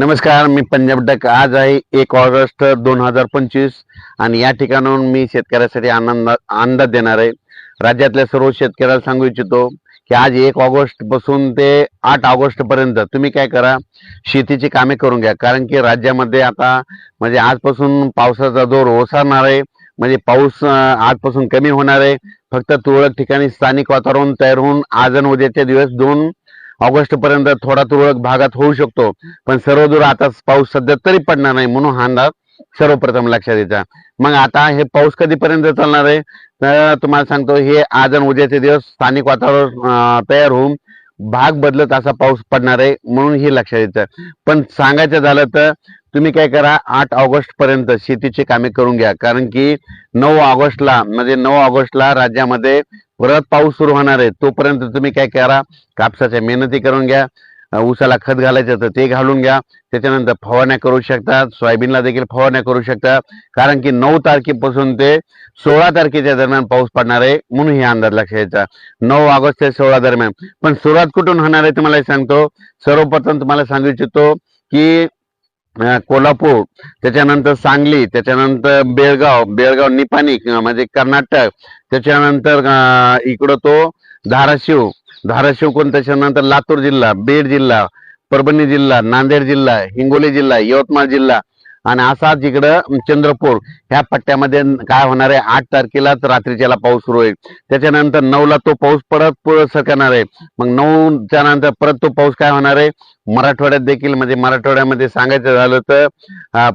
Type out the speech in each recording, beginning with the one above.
नमस्कार मी पंजाब डक. आज आहे एक ऑगस्ट दोन हजार पंचवीस आणि या ठिकाणाहून मी शेतकऱ्यासाठी आनंद अंदाज देणार आहे. राज्यातल्या सर्व शेतकऱ्याला सांगू इच्छितो की आज एक ऑगस्टपासून ते आठ ऑगस्ट पर्यंत तुम्ही काय करा शेतीची कामे करून घ्या. कारण की राज्यामध्ये आता म्हणजे आजपासून पावसाचा जोर ओसरणार आहे. म्हणजे पाऊस आजपासून कमी होणार आहे. फक्त तुरळक ठिकाणी स्थानिक वातावरण तयार होऊन आज आणि उद्याचे दिवस दोन ऑगस्ट पर्यंत थोडा तुरळक भागात होऊ शकतो. पण सर्व दूर आता पाऊस सध्या तरी पडणार नाही म्हणून हा अंदाज सर्वप्रथम लक्षात द्यायचा मग आता हे पाऊस कधीपर्यंत चालणार आहे? तर तुम्हाला सांगतो हे आज आणि उद्याचे दिवस स्थानिक वातावरण तयार होऊन भाग बदलत असा पाऊस पडणार आहे म्हणून हे लक्षात येतं. पण सांगायचं झालं तर तुम्ही काय करा आठ ऑगस्ट पर्यंत शेतीची कामे करून घ्या. कारण की नऊ ऑगस्टला म्हणजे नऊ ऑगस्टला राज्यामध्ये परत पाऊस सुरू होणार आहे. तोपर्यंत तुम्ही काय करा कापसाच्या मेहनती करून घ्या ऊसाला खत घालायचं तर ते घालून घ्या. त्याच्यानंतर फवारण्या करू शकतात सोयाबीनला देखील फवारण्या करू शकतात. कारण की नऊ तारखेपासून ते सोळा तारखेच्या दरम्यान पाऊस पडणार आहे म्हणून हे अंदाज लक्षात नऊ ऑगस्ट ते सोळा दरम्यान. पण सुरुवात कुठून होणार आहे तुम्हाला सांगतो. सर्वप्रथम तुम्हाला सांगू इच्छितो की कोल्हापूर. त्याच्यानंतर सांगली त्याच्यानंतर बेळगाव बेळगाव निपाणी म्हणजे कर्नाटक. त्याच्यानंतर इकडं तो धाराशिव. धाराशिव कोण? त्याच्यानंतर लातूर जिल्हा बीड जिल्हा परभणी जिल्हा नांदेड जिल्हा हिंगोली जिल्हा यवतमाळ जिल्हा. आणि असाच इकडं चंद्रपूर ह्या पट्ट्यामध्ये काय होणार आहे? आठ तारखेलाच रात्रीच्याला पाऊस सुरू होईल. त्याच्यानंतर नऊला तो पाऊस परत सरकणार आहे. मग नऊच्या नंतर परत तो पाऊस काय होणार आहे? मराठवाड्यात देखील म्हणजे मराठवाड्यामध्ये सांगायचं झालं तर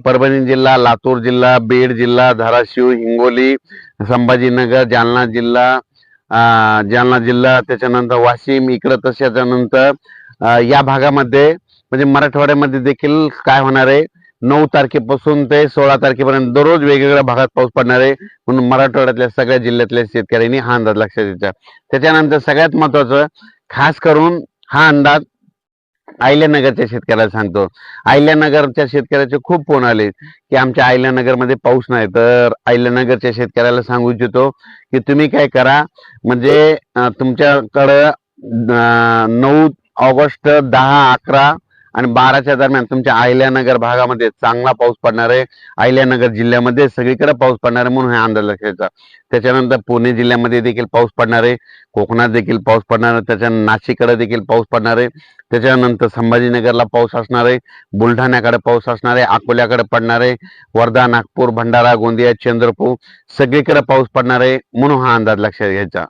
परभणी जिल्हा लातूर जिल्हा बीड जिल्हा धाराशिव हिंगोली संभाजीनगर जालना जिल्हा जालना जिल्हा त्याच्यानंतर वाशिम इकडं तशाच्यानंतर नंतर या भागामध्ये म्हणजे मराठवाड्यामध्ये देखील काय होणार आहे? नऊ तारखेपासून ते सोळा तारखेपर्यंत दररोज वेगवेगळ्या भागात पाऊस पडणार आहे. म्हणून मराठवाड्यातल्या सगळ्या जिल्ह्यातल्या शेतकऱ्यांनी हा अंदाज लक्षात घ्यायचा त्याच्यानंतर सगळ्यात महत्वाचं खास करून हा अंदाज अहिल्यानगरच्या शेतकऱ्याला सांगतो. अहिल्यानगरच्या शेतकऱ्याचे खूप फोन आले की आमच्या अहिल्यानगरमध्ये पाऊस नाही. तर अहिल्यानगरच्या शेतकऱ्याला सांगू इच्छितो की तुम्ही काय करा म्हणजे तुमच्याकडं नऊ ऑगस्ट दहा अकरा आणि बाराच्या दरम्यान तुमच्या अहिल्यानगर भागामध्ये चांगला पाऊस पडणार आहे. अहिल्यानगर जिल्ह्यामध्ये सगळीकडे पाऊस पडणार आहे म्हणून हे अंदाज लक्षायचा त्याच्यानंतर पुणे जिल्ह्यामध्ये देखील पाऊस पडणार आहे. कोकणात देखील पाऊस पडणार आहे. त्याच्या नाशिककडे देखील पाऊस पडणार आहे. त्याच्यानंतर संभाजीनगरला पाऊस असणार आहे. बुलढाण्याकडे पाऊस असणार आहे. अकोल्याकडे पडणार आहे. वर्धा नागपूर भंडारा गोंदिया चंद्रपूर सगळीकडे पाऊस पडणार आहे म्हणून हा अंदाज लक्षात घ्यायचा.